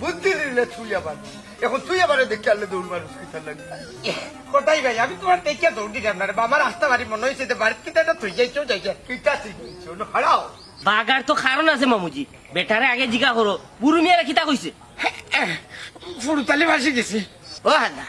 বুদ্ধি দিলে তুই আবার। এখন তুই আবার দেখে আনলে দৌড় মানুষ কিতা লাগে? কোটাই ভাই আমি তোমার দেখে দৌড়ি দিলাম না রে বাবার রাস্তা বাড়ি মনে হয়েছে যে বাড়িতে কিতা তুই যাইছো যাইছে কিতা হারাও। বাগার তো কারণ আছে মামুজি। বেটারে আগে জিগা করো বুড়ু মিয়ারে খিতা কইছে? ফুরতালি ভাসি গেছি। ও হানা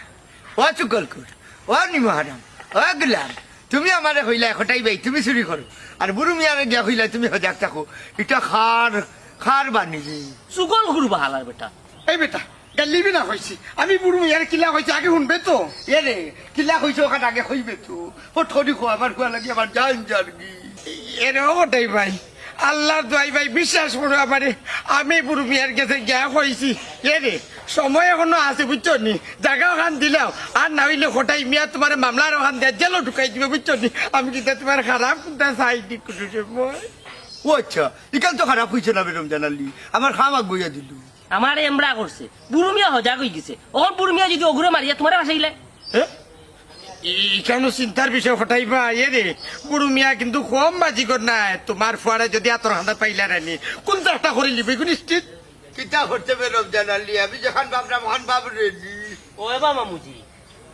ও চুকল কর ও নিমহারাম ও গুলাম তুমি আমারে হইলা এখটাই বাই তুমি চুরি করো। আর বুড়ু মিয়ারে গিয়া হইলা তুমি হজাক থাকো। এটা খার খার বানিয়ে চুকল গুরু বাহালার বেটা। এই বেটা গালিবি না হয়েছি আমি বুড়ো ইয়ার কিলা হয়েছে আগে শুনবে তো। এ রে কিলা কইছো ওখানে আগে কইবে তো। ও ঠরি খো আমার খোয়া লাগি আমার জান জানগি এর কোটাই ভাই আল্লাহর দোয়াই ভাই বিশ্বাস করো আমারে আমি বুড়ো মিয়ার কাছে গিয়া হয়েছি এ রে সময় এখনও আছে বুঝছ নি? জায়গা ওখান দিলাও। আর না হইলে কোটাই মিয়া তোমার মামলার ওখান দিয়ে জেলও ঢুকাই দিবে বুঝছ নি? আমি কিন্তু তোমার খারাপ চাই দি কুটুছে মই। ও আচ্ছা ইকাল তো খারাপ হইছে না বেরম জানালি? আমার খামাক বইয়া দিলু। আমার এমরা করছে। বুড়ু মিয়া হজা কই গেছে। ওর বুড়ু মিয়া যদি অগুরে মারিয়া তোমারে বাসাইলে কেন চিন্তার বিষয় হঠাই বা এ রে বুড়ো মিয়া কিন্তু কম বাজি কর নাই। তোমার ফুয়ারে যদি আতর হাঁদা পাইলা রানি কোন চারটা করে লিবি কোন নিশ্চিত? কিতা করতে বেরম জানালি? আমি যখন ভাবনা মহান বাবু রেডি। ও এবা মামুজি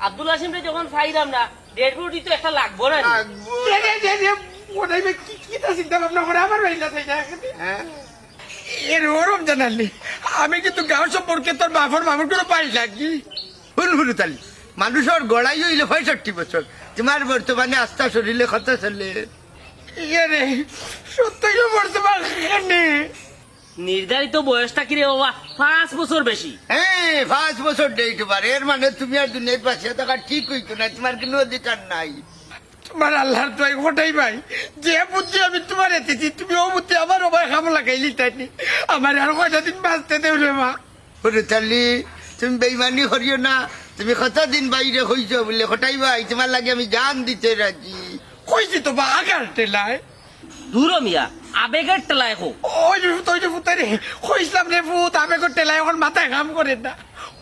আব্দুল হাসিম রে যখন ফাইলাম না দেড় কোটি তো একটা লাগবো না লাগবো। ওটাই কি কি তা চিন্তা ভাবনা করে আমার বাইলা থাই না হ্যাঁ? এর ওরম জানালি আমি কিন্তু গাঁও সম্পর্কে তোর বাপর মামুর করে পাই লাগি শুন শুনু তালি। মানুষের গড়াই হইলে পঁয়ষট্টি বছর। তোমার বর্তমানে আস্থা শরীরে কত চলে। বর্তমান এখানে নির্ধারিত বয়সটা কি রে বাবা? পাঁচ বছর বেশি। হ্যাঁ পাঁচ বছর ডেট এর মানে তুমি আর দুনিয়ার পাশে থাকা ঠিক হইতো না তোমার কোনো অধিকার নাই? তোমার আল্লাহর দোয়াই ঘটাই ভাই। যে বুদ্ধি আমি তোমার এতেছি তুমি ও বুদ্ধি আমার ওবাই খাম লাগাইলি তাইনি আমার আর কয়টা দিন বাঁচতে দেব রে মা? শুনু তালি তুমি বেইমানি করিও না। তুমি কতদিন বাইরে হইছ বলে হঠাই ভাই তোমার লাগে আমি জান দিতে রাজি। কইছি তো বা আগার টেলায়। দূর মিয়া আবেগের টেলায় হোক। ওই যে ফুত ওই যে ফুত রে কইছিলাম রে ফুত কো টেলায় এখন মাথায় কাম করে না।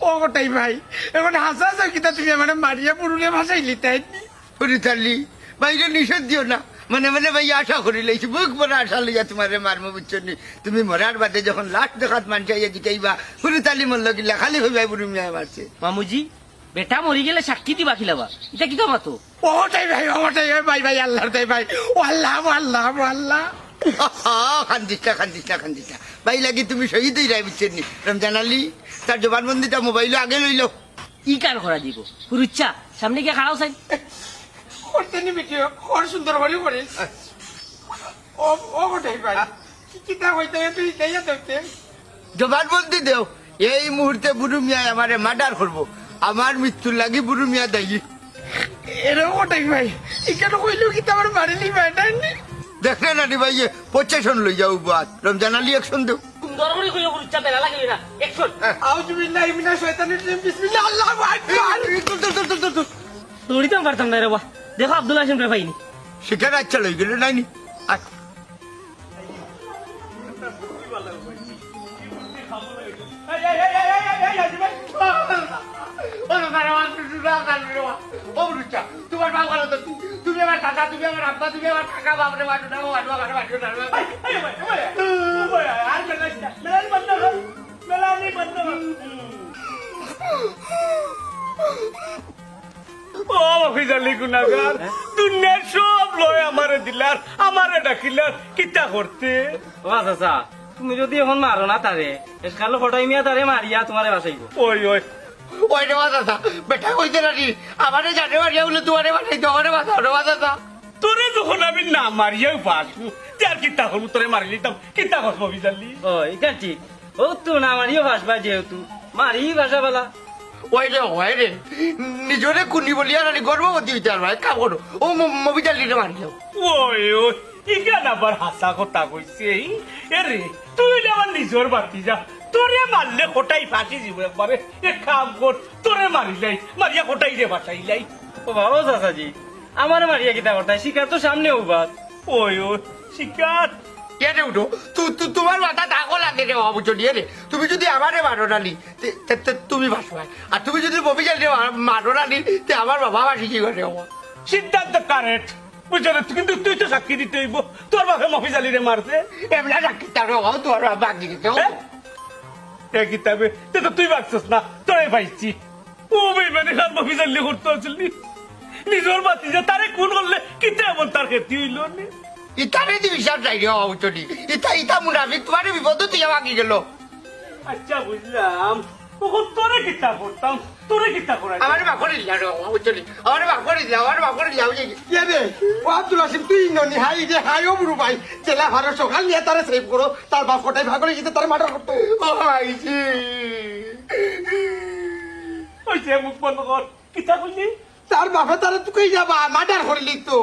ও গোটাই ভাই এখন হাসা হাসা কিতা তুমি আমার মারিয়া পুরুলিয়া ভাসাইলি তাইনি শুনু তালি বাইরে নিষেধ দিও না। মানে মানে ভাই আশা করি লাইছি। বুক বড় আশা লইয়া তোমার মারমো বুঝছ নি তুমি মরার বাদে যখন লাস্ট দেখাত মানুষ আইয়া জিকাইবা শুনু তালি মন লগিলা খালি হইবা বুড়ি মিয়া মারছে। মামুজি বেটা মরি গেলে সাক্ষী দিবা খিলাবা এটা কি মাতো ওটাই ভাই ওটাই ভাই ভাই ভাই আল্লাহর তাই ভাই। ও আল্লাহ আল্লাহ আল্লাহ খান্দিস না খান্দিস না খান্দিস না ভাই লাগি তুমি শহীদ হই রাই বুঝছেন। নি রমজান আলী তার জবানবন্দিটা মোবাইল আগে লইল। ই কার করা দিব? পুরুচ্ছা সামনে গিয়ে খাড়াও চাই করতে নিবি কি কর সুন্দর বলি করিস ও ও গোটাই ভাই কি কিতা হইতে তুই দেয়া দেখতে জবানবন্দি দেও এই মুহূর্তে বুড়ু মিয়া আমারে মার্ডার করব আমার মৃত্যুর লাগি বুড়ু মিয়া দায়ী এরকম ওটাই ভাই এখানে কইলেও কি তোমার মারিলি ভাই নি দেখলে না রে ভাই পঁচাশন লই যাও বাদ রমজান আলী একশন দেও সুন্দর করে কইও পুরুচ্ছা বেলা লাগবে না একশন আউযু বিল্লাহি মিনাশ শাইতানির রাজিম বিসমিল্লাহ আল্লাহু আকবার দৌড়িতাম পারতাম না রে বাহ দেখো আব্দুল হাসিম রে পাইনি সেখানে আচ্ছা লই গেলে নাইনি আচ্ছা তোমার বাবা ভালো তো তুমি আমার কাকা তুমি আমার আব্বা তুমি আমার কাকা বাপরে বাটু না বাটু আমার বাটু না আর মেলানি বন্ধ কর মেলানি বন্ধ ও অফিসালি গুনাগার দুনিয়ার সব লয় আমারে দিলার আমারে ডাকিলার। কিতা করতে? ও আচ্ছা তুমি যদি এখন মারো না তারে এসকাল ফটাই মিয়া তারে মারিয়া তোমারে বাঁচাইব। ওই ওই। ওই রে বেটা কইতে নাকি আমারে জানে মারিয়া বলে তোমারে বানাই তোমারে বাদা রে বাদা তোরে যখন আমি না মারিয়াও বাঁচবো যার কিতা হল তোরে মারি লিতাম। কিতা ও এটা ঠিক। ও তো না মারিও বাসবা যেহেতু। মারি বাসা বেলা ওই রে ওই রে নিজরে কুনি বলিয়া নানি গর্ভবতী হইতে আর ভাই কাম করো। ও মারিও ওই ওই ইগান আবার হাসা কথা কইছে এ রে তুই না আমার নিজর বাতি যা তোরে মারলে কোটাই ফাঁসি যাব একবারে। এক কাম কর তোরে মারিলাই মারিয়া কোটাই রে বাসাইলাই ও বাবা চাচাজি আমার মারিয়া কিতা কথা? শিকার তো সামনে উবাদ ওই ওই শিকার? কে রে উঠো তোমার মাথা ডাকো লাগে রে রে। তুমি যদি আমারে মারো তুমি আর তুমি যদি মবিটাল মারো নানি তে আমার বাবা ভাসি কি করে সিদ্ধান্ত কারেক্ট। কিন্তু তুই তো সাক্ষী দিতে হইব। তোর বাপে মফিজ আলীরে মারছে। এমনি রাখি তার তোমার বাকি দিতে হ্যাঁ? এ কিতাবে তে তো তুই না তোরে পাইছি ও বেমানে খান মফিজ আলী করতে আসল নি নিজের বাতি যে তারে কোন করলে কিতে এমন তার ক্ষতি হইল নি? ইতারে দি বিশ্বাস নাই রে অবচনি ইতা ইতা মুনাফিক তোমার বিপদ তুই বাকি গেল? আচ্ছা বুঝলাম। তোরে কিতা করতাম? তোরে কিতা করাই আমার বাপ করে দিলা রে অবচনি আমার বাপ করে দিলা আমার করে দিলা কে রে ও আব্দুল আসিম তুই ননি হাই রে হাই ও বুড়ো ভাই। চেলা ভারত সকাল নিয়ে তারা সেভ করো। তার বাপ কোটাই ভাগলে যেতে তার মার্ডার করতো। ও ভাইছি ওইছে মুখ বন্ধ কর কিতা করলি? তার বাপে তারা তুই যাবা মার্ডার করলি তো।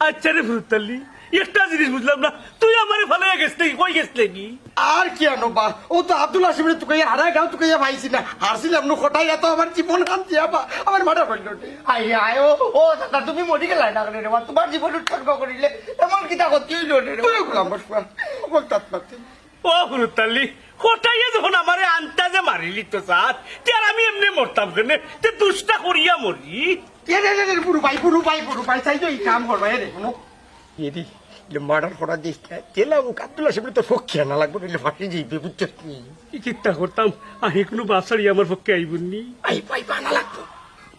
আচ্ছা রে ভুতালি একটা জিনিস বুঝলাম না। তুই আমারে ভালো গেছলি কই গেছলি কি আর কি আনবা ও তো আব্দুল আসিমের তুকে হারা গাও তুকে ভাইছি না। হারছিলাম নু কোটাই এত আমার জীবন কান্তি আবা আমার মার্ডার করল আই আই ও ও দাদা তুমি মরি গেলা না রে? বাবা তোমার জীবন উৎসর্গ করিলে এমন কিতা করতে হইল রে? তুই গুলাম বসবা বলতাত পারতি ও ভুতালি কোটাইয়ে যখন আমারে আন্তাজে মারিলি তো সাথ তার আমি এমনি মরতাম কেনে? তে দুষ্টা করিয়া মরি। কে রে রে রে বুড়ো ভাই বুড়ো ভাই বুড়ো ভাই চাই তো এই কাম করবা রে কোনো এদি মার্ডার করা দিস চেলা ও আব্দুল আসিমের তো ফকিয়া না লাগবে নিলে ফাঁসি যাইবে বুঝছিস কি? কি চিন্তা করতাম? আহি কোনো বাপসারি আমার পক্ষে আইবনি আই পাই পানা লাগতো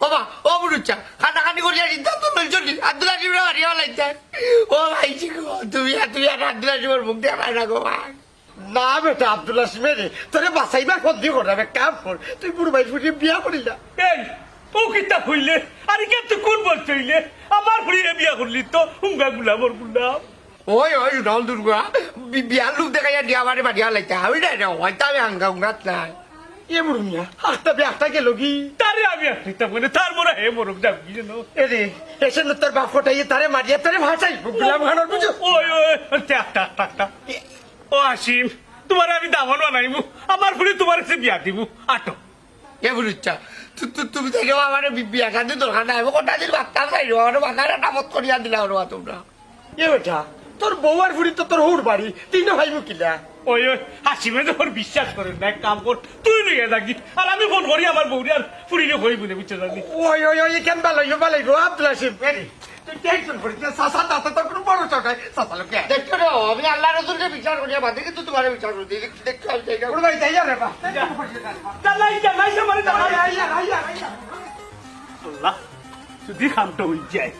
বাবা ও খানা খানি করিয়া সিদ্ধান্ত লইছ নি আব্দুল্লাহ জিবরা মারিয়া লাইতে ও ভাইছি গো তুমি আর তুমি আর আব্দুল্লাহ জিবর মুখ দেখা না গো ভাই না বেটা আব্দুল আসিমের তোরে বাসাইবার পদ্ধতি করবে কাম কর। তুই বুড়ো ভাই ফুটে বিয়া করি না এই ও কিতা হইলে আর কে তুই কোন বলতে হইলে? আমার ফুড়িয়ে বিয়া করলি তো হুঙ্গা গুলাম ওর গুলাম। ওই ওই নল দুর্গা বিয়ার লোক দেখাইয়া দিয়া আমারে মারিয়া লাইতে আমি না রে হয়তো আমি হাঙ্গা উঙ্গাত নাই এ বুড়ো মিয়া একটা বিয়াটা গেল কি তারে আমি আসতে মানে তার মনে হে মরক যাবি যেন এরে এসে ন তোর বাপ ফটাইয়ে তারে মারিয়ে তোরে ভাষাই গুলাম খানোর বুঝো ওই ওই টাক টাক টাক টাক ও আসিম তোমার আমি দামন বানাইমু আমার ফুড়ি তোমার কাছে বিয়া দিব আটো এ বুড়ুচ্চা তুমি থেকে আমার বিয়া খাতে দরকার নাই কটা দিন বাচ্চা চাই আমার মাথায় নামত করিয়া দিলা ওর তোমরা এ বেটা তোর বউ আর ফুড়ি তো তোর হুর বাড়ি তিন ভাই মুকিলা ওই ওই হাসিমে যখন বিশ্বাস করেন না এক কাম কর তুই নিয়ে থাকি আর আমি ফোন করি আমার বউরি আর ফুড়িরে কই বলে বুঝতে জানি? ওই ওই ওই কেন বালাই বালাই গো আব্দুল এরে তুই টেনশন করিস না সাসা তাতে তো কোনো বড় চকায় সাসা লোকে দেখছ রে আমি আল্লাহ রসুলকে বিচার করিয়া বাদে কিন্তু তোমার বিচার করি দেখছ আমি জায়গা বুড়ো ভাই যাই রে বা। চালাই চালাই আমার চালাই আইয়া আইয়া আইয়া আল্লাহ যদি খামটা হয়ে যায়